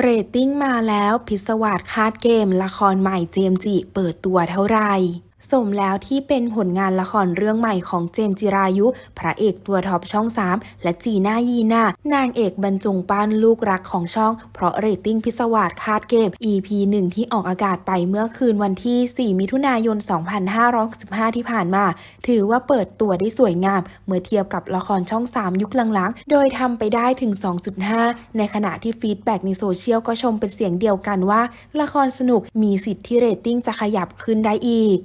เรตติ้งมาแล้วพิศวาสคาดเกม ละครใหม่เจมจิเปิดตัวเท่าไหร่ สมแล้วที่เป็นผลงานละครเรื่องใหม่ของเจมจิรายุ พระเอกตัวท็อปช่อง 3 และจีน่ายีน่านางเอกบรรจงป้านลูกรักของช่อง เพราะเรตติ้งพิศวาสคาดเกม EP 1 ที่ออกอากาศไปเมื่อคืนวันที่ 4 มิถุนายน 2515ที่ผ่านมา ถือว่าเปิดตัวได้สวยงาม เมื่อเทียบกับละครช่อง 3 ยุคหลังๆ โดยทำไปได้ถึง 2.5 ในขณะที่ฟีดแบ็กในโซเชียลก็ชมเป็นเสียงเดียวกันว่า ละครสนุกมีสิทธิ์ที่เรตติ้งจะขยับขึ้นได้อีก